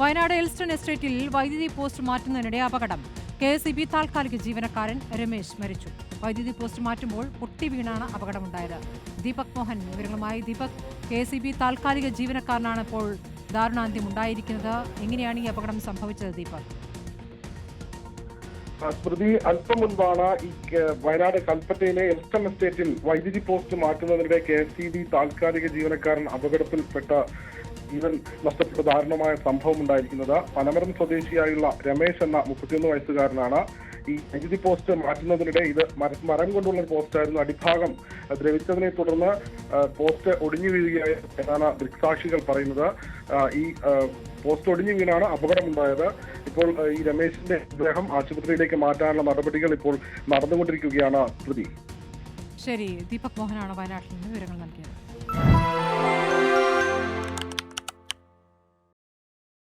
Wayanad Elston എസ്റ്റേറ്റിൽ വൈദ്യുതി post മാറ്റുന്നതിനിടെ അപകടം. കെ എസ് ഇ ബി താൽക്കാലിക ജീവനക്കാരൻ രമേശ് മരിച്ചു. വൈദ്യുതി പോസ്റ്റ് മാറ്റുമ്പോൾ പൊട്ടി വീണാണ് അപകടമുണ്ടായത്. ദീപക് മോഹൻ വിവരങ്ങളുമായി Deepak. K S E B താൽക്കാലിക ജീവനക്കാരനാണ് ഇപ്പോൾ ദാരുണാന്ത്യം ഉണ്ടായിരിക്കുന്നത്. എങ്ങനെയാണ് ഈ അപകടം സംഭവിച്ചത് ദീപക്? സ്മൃതി അല്പം മുൻപാണ് ഈ വയനാട് കൽപ്പറ്റയിലെ എൽസ്റ്റൺ എസ്റ്റേറ്റിൽ വൈദ്യുതി പോസ്റ്റ് മാറ്റുന്നതിനിടെ കെ എസ് ഇ ബി താൽക്കാലിക ജീവനക്കാരൻ അപകടത്തിൽപ്പെട്ട ജീവൻ നഷ്ടപ്പെട്ട ദാരുണമായ സംഭവം ഉണ്ടായിരിക്കുന്നത് പനമരം സ്വദേശിയായുള്ള രമേശ് എന്ന മുപ്പത്തിയൊന്ന് വയസ്സുകാരനാണ്. ഈ വൈദ്യുതി പോസ്റ്റ് മാറ്റുന്നതിനിടെ ഇത് മരം കൊണ്ടുള്ള ഒരു പോസ്റ്റായിരുന്നു. അടിഭാഗം ദ്രവിച്ചതിനെ തുടർന്ന് പോസ്റ്റ് ഒടിഞ്ഞു വീഴുകയായ എന്നാണ് ദൃക്സാക്ഷികൾ പറയുന്നത്. ഈ പോസ്റ്റ് ഒടിഞ്ഞു വീണാണ് അപകടമുണ്ടായത്. ഇപ്പോൾ ഈ രമേശിന്റെ ഗ്രഹം ആശുപത്രിയിലേക്ക് മാറ്റാനുള്ള നടപടികൾ ഇപ്പോൾ നടന്നുകൊണ്ടിരിക്കുകയാണ് പ്രതി. ശരി ദീപക് മോഹനാണ് വയനാട്ടിൽ നിന്ന് വിവരങ്ങൾ നൽകിയത്.